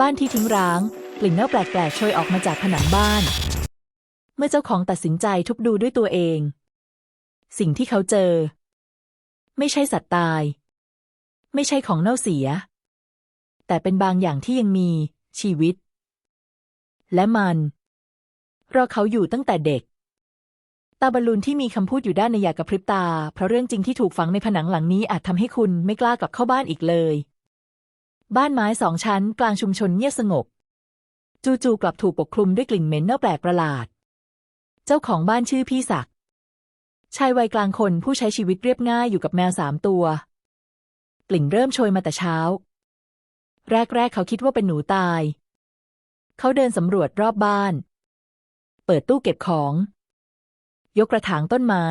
บ้านที่ทิ้งร้าง กลิ่นเน่าแปลกๆโชยออกมาจากผนังบ้าน เมื่อเจ้าของตัดสินใจทุบดูด้วยตัวเอง สิ่งที่เขาเจอ ไม่ใช่สัตว์ตาย ไม่ใช่ของเน่าเสีย แต่เป็นบางอย่างที่ยังมีชีวิต และมันรอเขาอยู่ตั้งแต่เด็กตาบอลลูนที่มีคำพูดอยู่ด้านในอยากกระพริบตา เพราะเรื่องจริงที่ถูกฝังในผนังหลังนี้อาจทำให้คุณไม่กล้ากลับเข้าบ้านอีกเลย บ้านไม้สองชั้นกลางชุมชนเงียบสงบ จู่ๆกลับถูกปกคลุมด้วยกลิ่นเหม็นเน่าแปลกประหลาด เจ้าของบ้านชื่อพี่ศักดิ์ชายวัยกลางคนผู้ใช้ชีวิตเรียบง่ายอยู่กับแมวสามตัว กลิ่นเริ่มโชยมาแต่เช้า แรกๆเขาคิดว่าเป็นหนูตาย เขาเดินสำรวจรอบบ้าน เปิดตู้เก็บของ ยกกระถางต้นไม้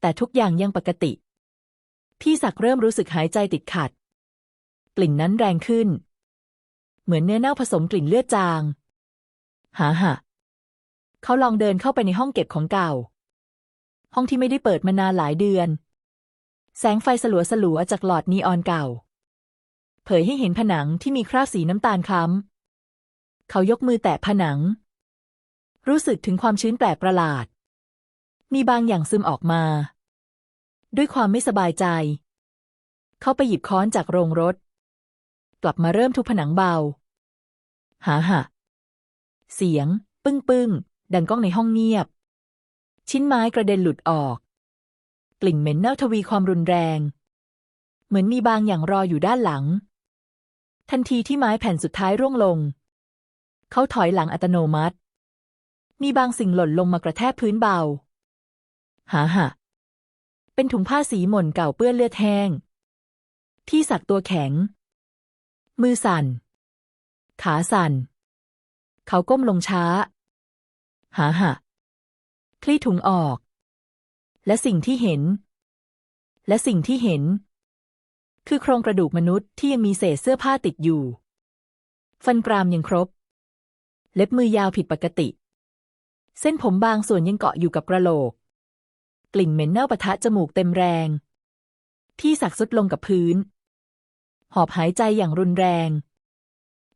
แต่ทุกอย่างยังปกติ พี่ศักดิ์เริ่มรู้สึกหายใจติดขัด กลิ่นนั้นแรงขึ้น เหมือนเนื้อเน่าผสมกลิ่นเลือดจาง หาหะเขาลองเดินเข้าไปในห้องเก็บของเก่า ห้องที่ไม่ได้เปิดมานานหลายเดือน แสงไฟสลัวสลัวจากหลอดนีออนเก่า เผยให้เห็นผนังที่มีคราบสีน้ำตาลคล้ำ เขายกมือแตะผนัง รู้สึกถึงความชื้นแปลกประหลาด มีบางอย่างซึมออกมา ด้วยความไม่สบายใจ เขาไปหยิบค้อนจากโรงรถ ลับมาเริ่มทุบผนังเบาหาหะเสียง ปึ้งปึ้งดังก้องในห้องเงียบ ชิ้นไม้กระเด็นหลุดออก กลิ่นเหม็นเน่าทวีความรุนแรง เหมือนมีบางอย่างรออยู่ด้านหลัง ทันทีที่ไม้แผ่นสุดท้ายร่วงลง เขาถอยหลังอัตโนมัติ มีบางสิ่งหล่นลงมากระแทกพื้นเบา หาหะเป็นถุงผ้าสีหม่นเก่าเปื้อนเลือดแห้ง ที่สักตัวแข็ง มือสั่น ขาสั่น เขาก้มลงช้า หาหะ คลี่ถุงออก และสิ่งที่เห็น และสิ่งที่เห็น คือโครงกระดูกมนุษย์ที่ยังมีเศษเสื้อผ้าติดอยู่ ฟันกรามยังครบ เล็บมือยาวผิดปกติ เส้นผมบางส่วนยังเกาะอยู่กับกระโหลก กลิ่นเหม็นเน่าปะทะจมูกเต็มแรง พี่สักสุดลงกับพื้น หอบหายใจอย่างรุนแรง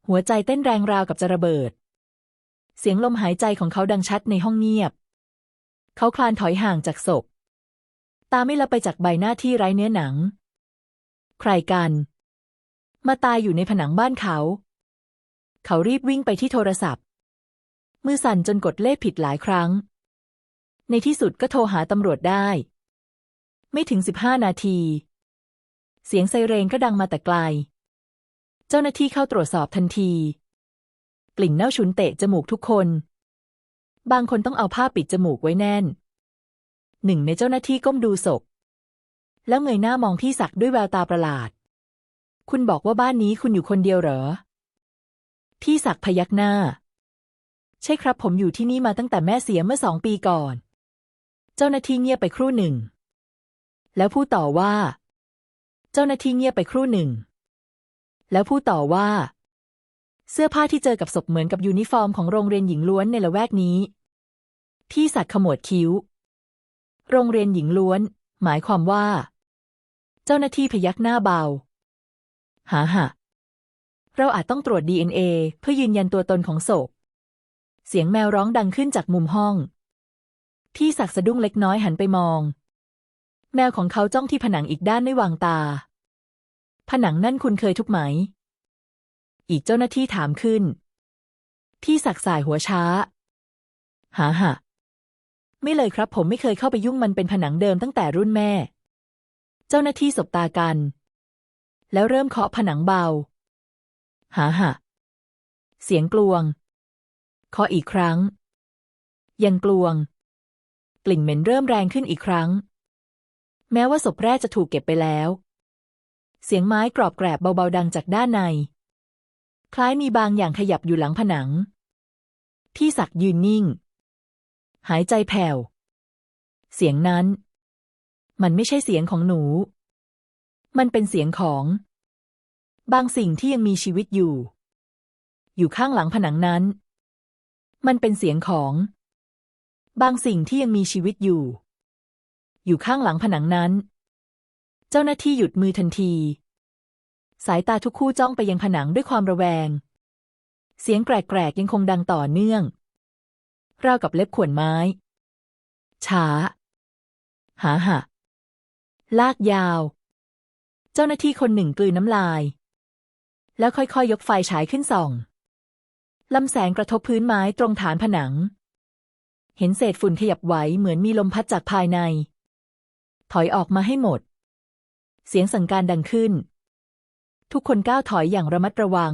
หัวใจเต้นแรงราวกับจะระเบิด เสียงลมหายใจของเขาดังชัดในห้องเงียบ เขาคลานถอยห่างจากศพ ตาไม่ละไปจากใบหน้าที่ไร้เนื้อหนัง ใครกัน มาตายอยู่ในผนังบ้านเขา เขารีบวิ่งไปที่โทรศัพท์ มือสั่นจนกดเลขผิดหลายครั้ง ในที่สุดก็โทรหาตำรวจได้ ไม่ถึงสิบห้านาที เสียงไซเรนก็ดังมาแต่ไกล เจ้าหน้าที่เข้าตรวจสอบทันที กลิ่นเน่าฉุนเตะจมูกทุกคน บางคนต้องเอาผ้าปิดจมูกไว้แน่น หนึ่งในเจ้าหน้าที่ก้มดูศพ แล้วเงยหน้ามองพี่ศักด้วยแววตาประหลาด คุณบอกว่าบ้านนี้คุณอยู่คนเดียวเหรอ พี่ศักพยักหน้า ใช่ครับผมอยู่ที่นี่มาตั้งแต่แม่เสียเมื่อสองปีก่อน เจ้าหน้าที่เงียบไปครู่หนึ่งแล้วพูดต่อว่า เจ้าหน้าที่เงียบไปครู่หนึ่ง แล้วพูดต่อว่า เสื้อผ้าที่เจอกับศพเหมือนกับยูนิฟอร์มของโรงเรียนหญิงล้วนในละแวกนี้ พี่ศักดิ์ขมวดคิ้ว โรงเรียนหญิงล้วน หมายความว่า เจ้าหน้าที่พยักหน้าเบาหาหะเราอาจต้องตรวจ DNA เพื่อยืนยันตัวตนของศพ เสียงแมวร้องดังขึ้นจากมุมห้อง พี่ศักสะดุ้งเล็กน้อยหันไปมอง แมวของเขาจ้องที่ผนังอีกด้านไม่วางตา ผนังนั่นคุณเคยทุบไหม อีกเจ้าหน้าที่ถามขึ้น พี่ศักสายหัวช้า หาหะไม่เลยครับ ผมไม่เคยเข้าไปยุ่งมันเป็นผนังเดิมตั้งแต่รุ่นแม่ เจ้าหน้าที่สบตากัน แล้วเริ่มเคาะผนังเบา หาหะเสียงกลวงเคาะอีกครั้ง ยังกลวง กลิ่นเหม็นเริ่มแรงขึ้นอีกครั้ง แม้ว่าศพแรกจะถูกเก็บไปแล้ว เสียงไม้กรอบแกรบเบาๆดังจากด้านใน คล้ายมีบางอย่างขยับอยู่หลังผนัง พี่ศักย์ยืนนิ่ง หายใจแผ่ว เสียงนั้น มันไม่ใช่เสียงของหนู มันเป็นเสียงของ บางสิ่งที่ยังมีชีวิตอยู่ อยู่ข้างหลังผนังนั้น มันเป็นเสียงของ บางสิ่งที่ยังมีชีวิตอยู่ อยู่ข้างหลังผนังนั้น เจ้าหน้าที่หยุดมือทันที สายตาทุกคู่จ้องไปยังผนังด้วยความระแวง เสียงแกรกๆยังคงดังต่อเนื่อง ราวกับเล็บข่วนไม้ ช้า หาหะลากยาว เจ้าหน้าที่คนหนึ่งกลืนน้ำลาย แล้วค่อยๆยกไฟฉายขึ้นส่องลำแสงกระทบพื้นไม้ตรงฐานผนัง เห็นเศษฝุ่นขยับไหวเหมือนมีลมพัดจากภายใน ถอยออกมาให้หมด เสียงสั่งการดังขึ้น ทุกคนก้าวถอยอย่างระมัดระวัง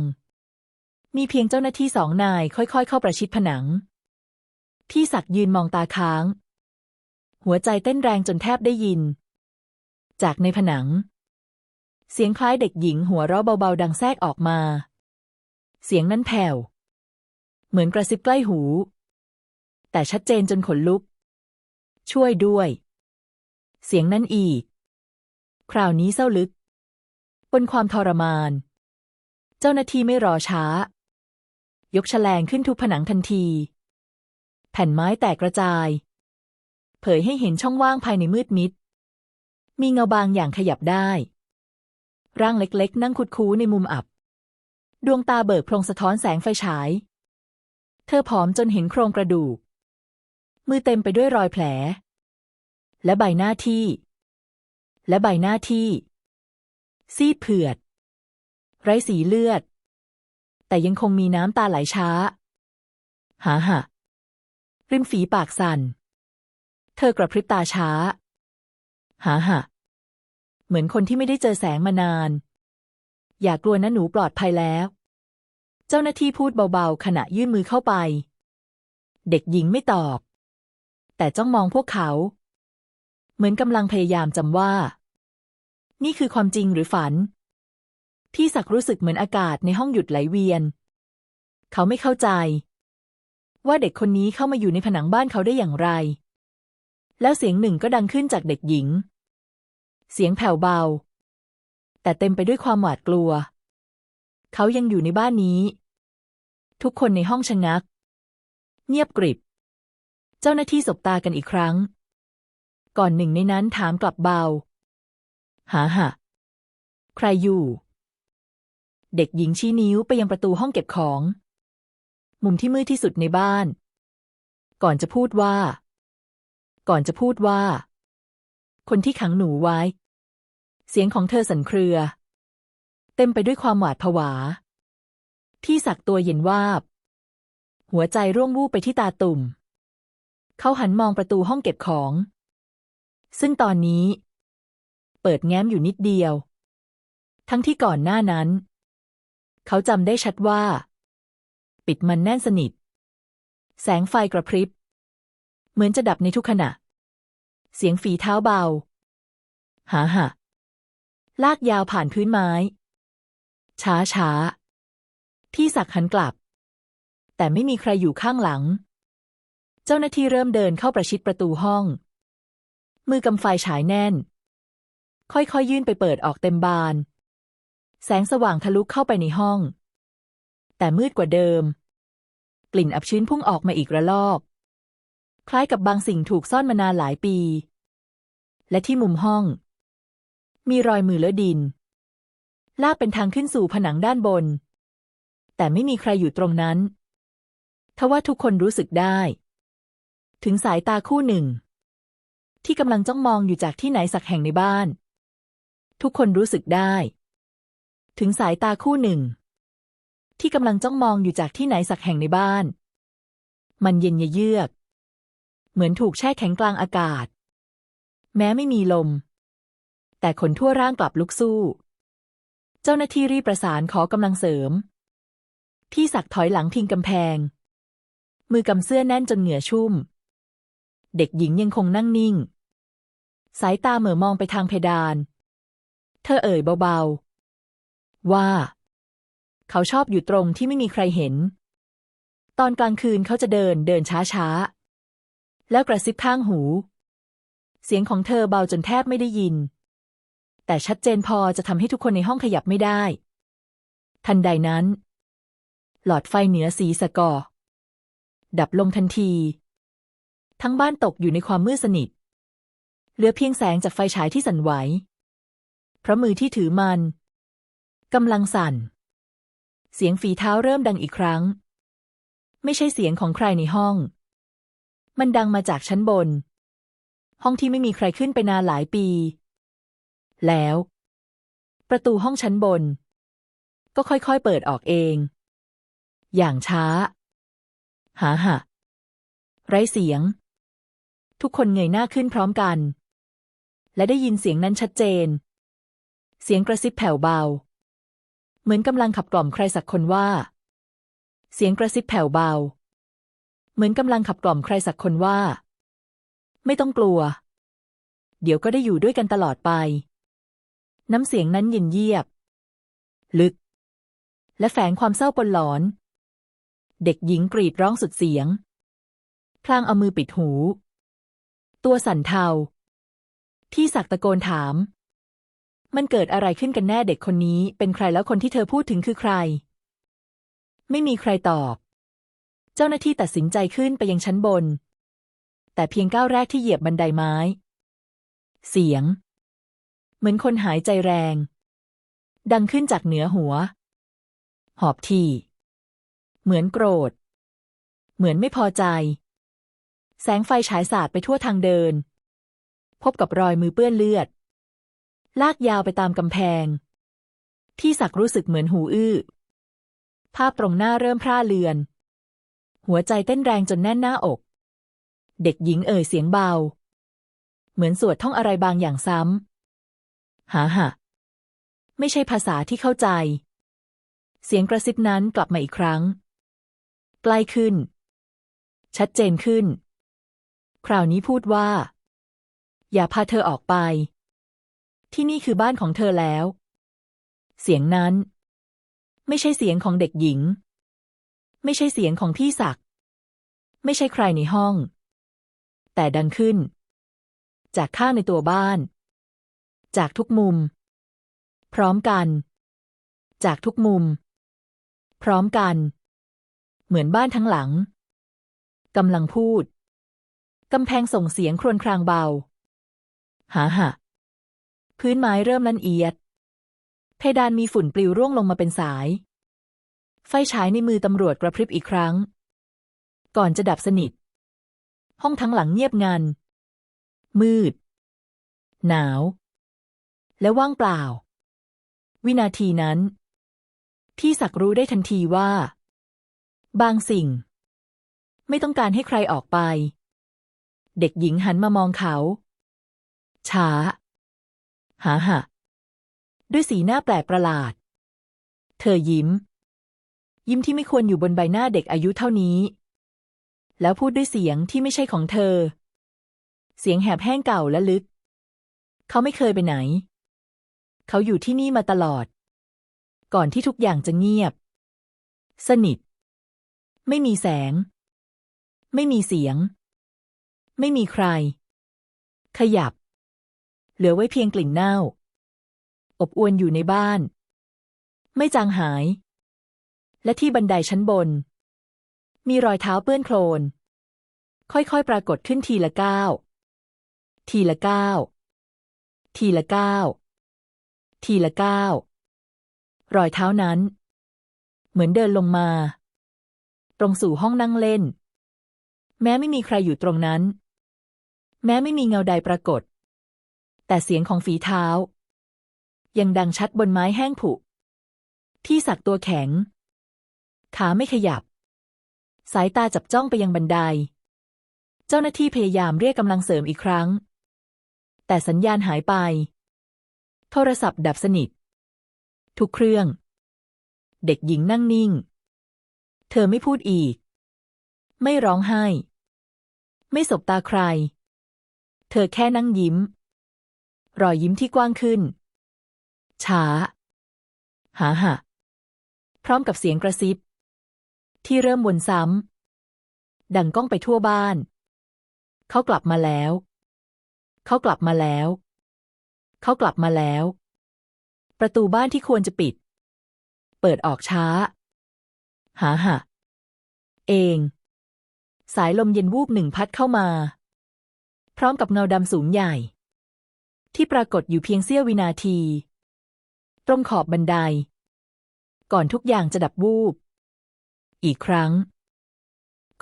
มีเพียงเจ้าหน้าที่สองนายค่อยๆ เข้าประชิดผนัง พี่ศักย์ยืนมองตาค้าง หัวใจเต้นแรงจนแทบได้ยิน จากในผนัง เสียงคล้ายเด็กหญิงหัวเราะเบาๆ ดังแทรกออกมา เสียงนั้นแผ่ว เหมือนกระซิบใกล้หู แต่ชัดเจนจนขนลุก ช่วยด้วย เสียงนั้นอีก คราวนี้เศร้าลึก บนความทรมาน เจ้าหน้าที่ไม่รอช้า ยกแฉลงขึ้นทุบผนังทันที แผ่นไม้แตกกระจาย เผยให้เห็นช่องว่างภายในมืดมิด มีเงาบางอย่างขยับได้ ร่างเล็กๆ นั่งคุดคูในมุมอับ ดวงตาเบิกโพรงสะท้อนแสงไฟฉาย เธอผอมจนเห็นโครงกระดูก มือเต็มไปด้วยรอยแผล และใบหน้าที่ และใบหน้าที่ ซีดเผือด ไร้สีเลือด แต่ยังคงมีน้ำตาไหลช้า หาหะริมฝีปากสั่น เธอกระพริบตาช้า หาหะเหมือนคนที่ไม่ได้เจอแสงมานาน อย่ากลัวนะหนูปลอดภัยแล้ว เจ้าหน้าที่พูดเบาๆ ขณะยื่นมือเข้าไป เด็กหญิงไม่ตอบ แต่จ้องมองพวกเขา เหมือนกำลังพยายามจำว่า นี่คือความจริงหรือฝัน พี่ศักรู้สึกเหมือนอากาศในห้องหยุดไหลเวียน เขาไม่เข้าใจ ว่าเด็กคนนี้เข้ามาอยู่ในผนังบ้านเขาได้อย่างไร แล้วเสียงหนึ่งก็ดังขึ้นจากเด็กหญิง เสียงแผ่วเบา แต่เต็มไปด้วยความหวาดกลัว เขายังอยู่ในบ้านนี้ ทุกคนในห้องชะงัก เงียบกริบ เจ้าหน้าที่สบตากันอีกครั้ง ก่อนหนึ่งในนั้นถามกลับเบา หาหะใครอยู่ เด็กหญิงชี้นิ้วไปยังประตูห้องเก็บของ มุมที่มืดที่สุดในบ้าน ก่อนจะพูดว่า ก่อนจะพูดว่า คนที่ขังหนูไว้ เสียงของเธอสั่นเครือ เต็มไปด้วยความหวาดผวา ที่สักตัวเย็นวาบ หัวใจร่วงวูบไปที่ตาตุ่ม เขาหันมองประตูห้องเก็บของ ซึ่งตอนนี้ เปิดแง้มอยู่นิดเดียว ทั้งที่ก่อนหน้านั้น เขาจำได้ชัดว่า ปิดมันแน่นสนิท แสงไฟกระพริบ เหมือนจะดับในทุกขณะ เสียงฝีเท้าเบา หาหะลากยาวผ่านพื้นไม้ ช้าช้าที่สักหันกลับ แต่ไม่มีใครอยู่ข้างหลัง เจ้าหน้าที่เริ่มเดินเข้าประชิดประตูห้อง มือกำไฟฉายแน่น ค่อยๆยื่นไปเปิดออกเต็มบาน แสงสว่างทะลุเข้าไปในห้อง แต่มืดกว่าเดิม กลิ่นอับชื้นพุ่งออกมาอีกระลอก คล้ายกับบางสิ่งถูกซ่อนมานานหลายปี และที่มุมห้อง มีรอยมือเลอะดิน ลากเป็นทางขึ้นสู่ผนังด้านบน แต่ไม่มีใครอยู่ตรงนั้นทว่าทุกคนรู้สึกได้ ถึงสายตาคู่หนึ่ง ที่กำลังจ้องมองอยู่จากที่ไหนสักแห่งในบ้าน ทุกคนรู้สึกได้ ถึงสายตาคู่หนึ่ง ที่กำลังจ้องมองอยู่จากที่ไหนสักแห่งในบ้าน มันเย็นเยือก เหมือนถูกแช่แข็งกลางอากาศ แม้ไม่มีลม แต่ขนทั่วร่างกลับลุกสู้ เจ้าหน้าที่รีบประสานขอกำลังเสริมพี่ศักถอยหลังพิงกำแพง มือกำเสื้อแน่นจนเหงื่อชุ่มเด็กหญิงยังคงนั่งนิ่ง สายตาเหม่อมองไปทางเพดาน เธอเอ่ยเบาๆ ว่า เขาชอบอยู่ตรงที่ไม่มีใครเห็น ตอนกลางคืนเขาจะเดินเดินช้าๆ แล้วกระซิบข้างหู เสียงของเธอเบาจนแทบไม่ได้ยิน แต่ชัดเจนพอจะทำให้ทุกคนในห้องขยับไม่ได้ ทันใดนั้น หลอดไฟเหนือสีสกอดับลงทันที ทั้งบ้านตกอยู่ในความมืดสนิท เหลือเพียงแสงจากไฟฉายที่สั่นไหว เพราะมือที่ถือมันกำลังสั่น เสียงฝีเท้าเริ่มดังอีกครั้ง ไม่ใช่เสียงของใครในห้อง มันดังมาจากชั้นบน ห้องที่ไม่มีใครขึ้นไปนานหลายปี แล้ว ประตูห้องชั้นบน ก็ค่อยๆเปิดออกเอง อย่างช้า หาหะ ไร้เสียง ทุกคนเงยหน้าขึ้นพร้อมกัน และได้ยินเสียงนั้นชัดเจน เสียงกระซิบแผ่วเบา เหมือนกำลังขับกล่อมใครสักคนว่า เสียงกระซิบแผ่วเบา เหมือนกำลังขับกล่อมใครสักคนว่า ไม่ต้องกลัว เดี๋ยวก็ได้อยู่ด้วยกันตลอดไป น้ำเสียงนั้นเย็นเยียบ ลึก และแฝงความเศร้าปนหลอน เด็กหญิงกรีดร้องสุดเสียง พลางเอามือปิดหู ตัวสั่นเทา ที่ศักตะโกนถาม มันเกิดอะไรขึ้นกันแน่เด็กคนนี้ เป็นใครแล้วคนที่เธอพูดถึงคือใคร ไม่มีใครตอบ เจ้าหน้าที่ตัดสินใจขึ้นไปยังชั้นบน แต่เพียงก้าวแรกที่เหยียบบันไดไม้ เสียง เหมือนคนหายใจแรง ดังขึ้นจากเหนือหัว หอบทีเหมือนโกรธ เหมือนไม่พอใจ แสงไฟฉายสาดไปทั่วทางเดิน พบกับรอยมือเปื้อนเลือด ลากยาวไปตามกำแพง ที่สักรู้สึกเหมือนหูอื้อ ภาพตรงหน้าเริ่มพร่าเลือน หัวใจเต้นแรงจนแน่นหน้าอก เด็กหญิงเอ่ยเสียงเบา เหมือนสวดท่องอะไรบางอย่างซ้ำ หาหะไม่ใช่ภาษาที่เข้าใจ เสียงกระซิบนั้นกลับมาอีกครั้ง ใกล้ขึ้น ชัดเจนขึ้น คราวนี้พูดว่า อย่าพาเธอออกไป ที่นี่คือบ้านของเธอแล้ว เสียงนั้น ไม่ใช่เสียงของเด็กหญิง ไม่ใช่เสียงของพี่ศักดิ์ไม่ใช่ใครในห้อง แต่ดังขึ้น จากข้างในตัวบ้าน จากทุกมุม พร้อมกัน จากทุกมุม พร้อมกัน เหมือนบ้านทั้งหลังกำลังพูด กำแพงส่งเสียงครวญครางเบา หาหะพื้นไม้เริ่มลันเอียด เพดานมีฝุ่นปลิวร่วงลงมาเป็นสาย ไฟฉายในมือตำรวจกระพริบอีกครั้ง ก่อนจะดับสนิท ห้องทั้งหลังเงียบงัน มืด หนาว และว่างเปล่า วินาทีนั้น พี่ศักรู้ได้ทันทีว่า บางสิ่ง ไม่ต้องการให้ใครออกไป เด็กหญิงหันมามองเขา ช้า หาหะด้วยสีหน้าแปลกประหลาด เธอยิ้ม ยิ้มที่ไม่ควรอยู่บนใบหน้าเด็กอายุเท่านี้ แล้วพูดด้วยเสียงที่ไม่ใช่ของเธอ เสียงแหบแห้งเก่าและลึก เขาไม่เคยไปไหน เขาอยู่ที่นี่มาตลอด ก่อนที่ทุกอย่างจะเงียบ สนิท ไม่มีแสง ไม่มีเสียง ไม่มีใคร ขยับ เหลือไว้เพียงกลิ่นเน่า อบอวนอยู่ในบ้าน ไม่จางหาย และที่บันไดชั้นบน มีรอยเท้าเปื้อนโคลน ค่อยๆ ปรากฏขึ้นทีละก้าวทีละก้าวทีละก้าวทีละก้าวรอยเท้านั้น เหมือนเดินลงมา ตรงสู่ห้องนั่งเล่น แม้ไม่มีใครอยู่ตรงนั้น แม้ไม่มีเงาใดปรากฏ แต่เสียงของฝีเท้า ยังดังชัดบนไม้แห้งผุ ที่สักตัวแข็ง ขาไม่ขยับ สายตาจับจ้องไปยังบันได เจ้าหน้าที่พยายามเรียกกำลังเสริมอีกครั้ง แต่สัญญาณหายไป โทรศัพท์ดับสนิท ทุกเครื่อง เด็กหญิงนั่งนิ่ง เธอไม่พูดอีก ไม่ร้องไห้ ไม่สบตาใคร เธอแค่นั่งยิ้ม รอยยิ้มที่กว้างขึ้น ช้า หาหะพร้อมกับเสียงกระซิบ ที่เริ่มวนซ้ำดังก้องไปทั่วบ้าน เขากลับมาแล้ว เขากลับมาแล้ว เขากลับมาแล้ว ประตูบ้านที่ควรจะปิด เปิดออกช้า หาหะเอง สายลมเย็นวูบหนึ่งพัดเข้ามา พร้อมกับเงาดำสูงใหญ่ ที่ปรากฏอยู่เพียงเสี้ยววินาที ตรงขอบบันได ก่อนทุกอย่างจะดับวูบ อีกครั้ง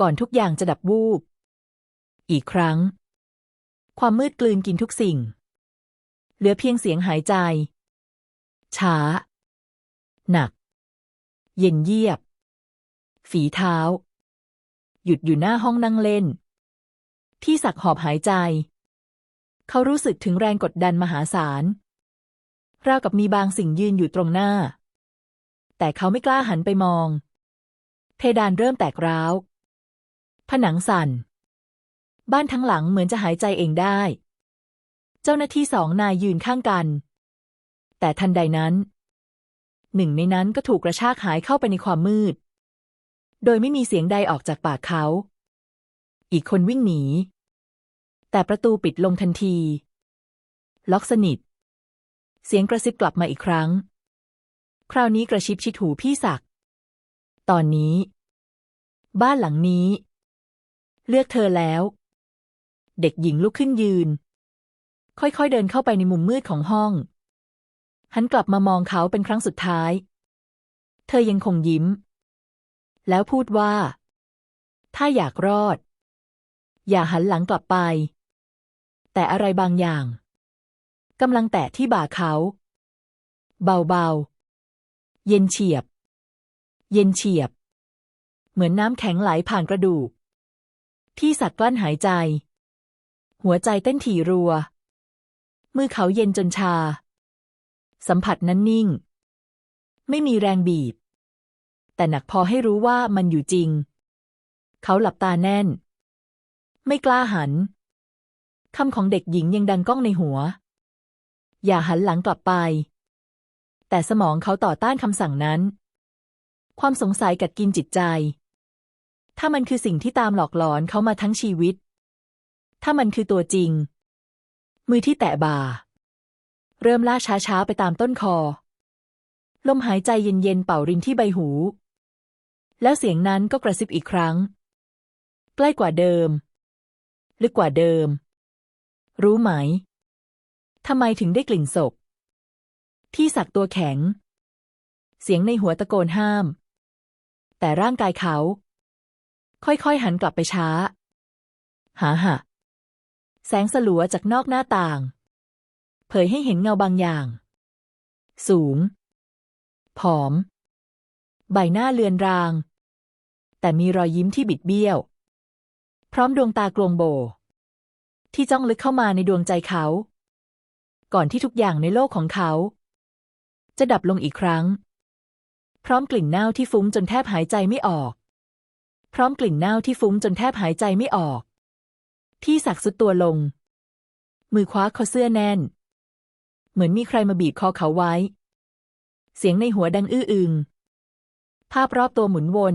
ก่อนทุกอย่างจะดับวูบ อีกครั้ง ความมืดกลืนกินทุกสิ่ง เหลือเพียงเสียงหายใจ ช้า หนัก เย็นเยียบ ฝีเท้า หยุดอยู่หน้าห้องนั่งเล่น ที่สักหอบหายใจ เขารู้สึกถึงแรงกดดันมหาศาลราวกับมีบางสิ่งยืนอยู่ตรงหน้า แต่เขาไม่กล้าหันไปมอง เพดานเริ่มแตกร้าว ผนังสั่น บ้านทั้งหลังเหมือนจะหายใจเองได้ เจ้าหน้าที่สองนายยืนข้างกัน แต่ทันใดนั้น หนึ่งในนั้นก็ถูกกระชากหายเข้าไปในความมืด โดยไม่มีเสียงใดออกจากปากเขา อีกคนวิ่งหนี แต่ประตูปิดลงทันที ล็อกสนิท เสียงกระซิบกลับมาอีกครั้ง คราวนี้กระชิบชิดหูพี่ศักดิ์ตอนนี้ บ้านหลังนี้ เลือกเธอแล้ว เด็กหญิงลุกขึ้นยืน ค่อยๆเดินเข้าไปในมุมมืดของห้อง หันกลับมามองเขาเป็นครั้งสุดท้าย เธอยังคงยิ้ม แล้วพูดว่า ถ้าอยากรอด อย่าหันหลังกลับไป แต่อะไรบางอย่างกำลังแตะที่บ่าเขา เบาๆ เย็นเฉียบ เย็นเฉียบ เหมือนน้ำแข็งไหลผ่านกระดูก ที่สักกลั้นหายใจ หัวใจเต้นถี่รัว มือเขาเย็นจนชา สัมผัสนั้นนิ่ง ไม่มีแรงบีบ แต่หนักพอให้รู้ว่ามันอยู่จริง เขาหลับตาแน่น ไม่กล้าหัน คำของเด็กหญิงยังดังก้องในหัว อย่าหันหลังกลับไป แต่สมองเขาต่อต้านคำสั่งนั้น ความสงสัยกัดกินจิตใจ ถ้ามันคือสิ่งที่ตามหลอกหลอนเขามาทั้งชีวิต ถ้ามันคือตัวจริง มือที่แตะบ่า เริ่มล่าช้าๆไปตามต้นคอ ลมหายใจเย็นๆเป่ารินที่ใบหู แล้วเสียงนั้นก็กระซิบอีกครั้ง ใกล้กว่าเดิม ลึกกว่าเดิม รู้ไหม ทำไมถึงได้กลิ่นศพ ที่สักตัวแข็ง เสียงในหัวตะโกนห้าม แต่ร่างกายเขา ค่อยๆหันกลับไปช้า หาหะแสงสลัวจากนอกหน้าต่าง เผยให้เห็นเงาบางอย่าง สูง ผอม ใบหน้าเลือนราง แต่มีรอยยิ้มที่บิดเบี้ยว พร้อมดวงตากลวงโบ ที่จ้องลึกเข้ามาในดวงใจเขา ก่อนที่ทุกอย่างในโลกของเขา จะดับลงอีกครั้ง พร้อมกลิ่นเน่าที่ฟุ้งจนแทบหายใจไม่ออก พร้อมกลิ่นเน่าที่ฟุ้งจนแทบหายใจไม่ออกที่สักสุดตัวลง มือคว้าคอเสื้อแน่น เหมือนมีใครมาบีบคอเขาไว้ เสียงในหัวดังอื้ออึงภาพรอบตัวหมุนวน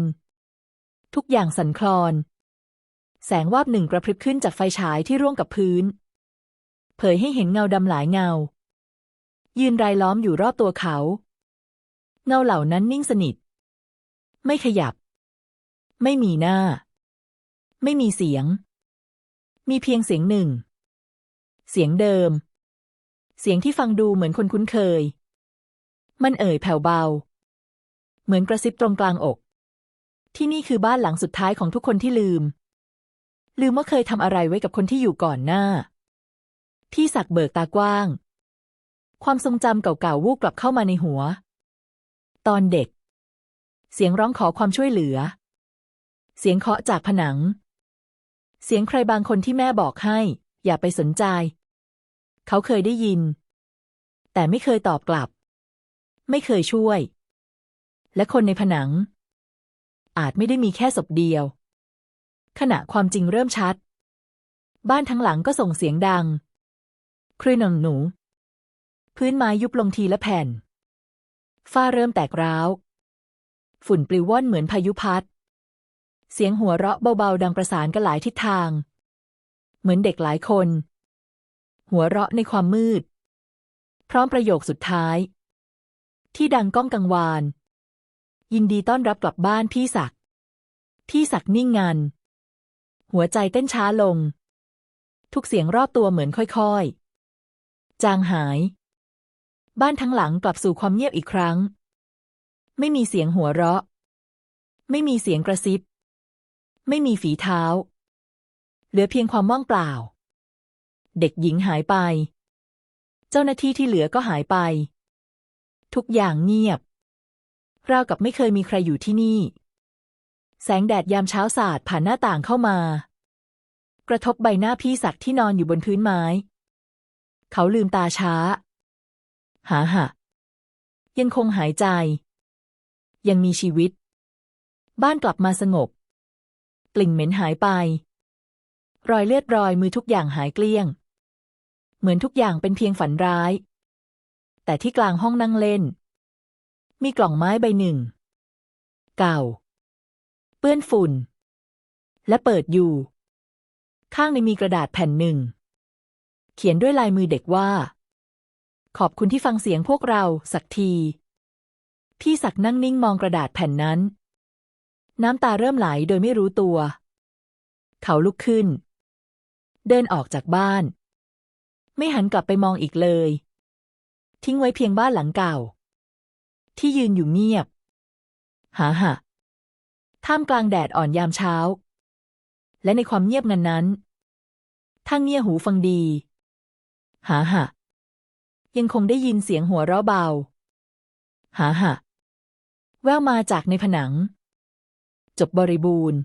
ทุกอย่างสั่นคลอน แสงวาบหนึ่งกระพริบขึ้นจากไฟฉายที่ร่วงกับพื้น เผยให้เห็นเงาดำหลายเงา ยืนรายล้อมอยู่รอบตัวเขา เงาเหล่านั้นนิ่งสนิท ไม่ขยับ ไม่มีหน้า ไม่มีเสียง มีเพียงเสียงหนึ่ง เสียงเดิม เสียงที่ฟังดูเหมือนคนคุ้นเคย มันเอ่ยแผ่วเบา เหมือนกระซิบตรงกลางอก ที่นี่คือบ้านหลังสุดท้ายของทุกคนที่ลืม ลืมว่าเคยทำอะไรไว้กับคนที่อยู่ก่อนหน้าที่สักเบิกตากว้าง ความทรงจำเก่าๆวูบกลับเข้ามาในหัว ตอนเด็ก เสียงร้องขอความช่วยเหลือ เสียงเคาะจากผนัง เสียงใครบางคนที่แม่บอกให้ อย่าไปสนใจ เขาเคยได้ยิน แต่ไม่เคยตอบกลับ ไม่เคยช่วย และคนในผนัง อาจไม่ได้มีแค่ศพเดียว ขณะความจริงเริ่มชัด บ้านทั้งหลังก็ส่งเสียงดัง ครืนหนังหนู พื้นไม้ยุบลงทีละแผ่น ฝ้าเริ่มแตกร้าว ฝุ่นปลิวว่อนเหมือนพายุพัด เสียงหัวเราะเบาๆ ดังประสานกันหลายทิศทาง เหมือนเด็กหลายคน หัวเราะในความมืด พร้อมประโยคสุดท้าย ที่ดังก้องกังวาน ยินดีต้อนรับกลับบ้านพี่ศักดิ์พี่ศักดิ์นิ่งงัน หัวใจเต้นช้าลง ทุกเสียงรอบตัวเหมือนค่อยๆ จางหาย บ้านทั้งหลังกลับสู่ความเงียบอีกครั้ง ไม่มีเสียงหัวเราะ ไม่มีเสียงกระซิบ ไม่มีฝีเท้า เหลือเพียงความว่างเปล่า เด็กหญิงหายไป เจ้าหน้าที่ที่เหลือก็หายไป ทุกอย่างเงียบ ราวกับไม่เคยมีใครอยู่ที่นี่ แสงแดดยามเช้าสาดผ่านหน้าต่างเข้ามา กระทบใบหน้าพี่ศักดิ์ที่นอนอยู่บนพื้นไม้ เขาลืมตาช้า หาหะยังคงหายใจ ยังมีชีวิต บ้านกลับมาสงบ กลิ่นเหม็นหายไป รอยเลือดรอยมือทุกอย่างหายเกลี้ยง เหมือนทุกอย่างเป็นเพียงฝันร้าย แต่ที่กลางห้องนั่งเล่น มีกล่องไม้ใบหนึ่ง เก่า เปื้อนฝุ่น และเปิดอยู่ ข้างในมีกระดาษแผ่นหนึ่ง เขียนด้วยลายมือเด็กว่า ขอบคุณที่ฟังเสียงพวกเราสักที พี่ศักด์นั่งนิ่งมองกระดาษแผ่นนั้น น้ำตาเริ่มไหลโดยไม่รู้ตัว เขาลุกขึ้น เดินออกจากบ้าน ไม่หันกลับไปมองอีกเลย ทิ้งไว้เพียงบ้านหลังเก่า ที่ยืนอยู่เงียบ หาหะ ท่ามกลางแดดอ่อนยามเช้า และในความเงียบงันนั้นถ้งเงี่ยหูฟังดี หาหะยังคงได้ยินเสียงหัวเราะเบา หาหะแววมาจากในผนัง จบบริบูรณ์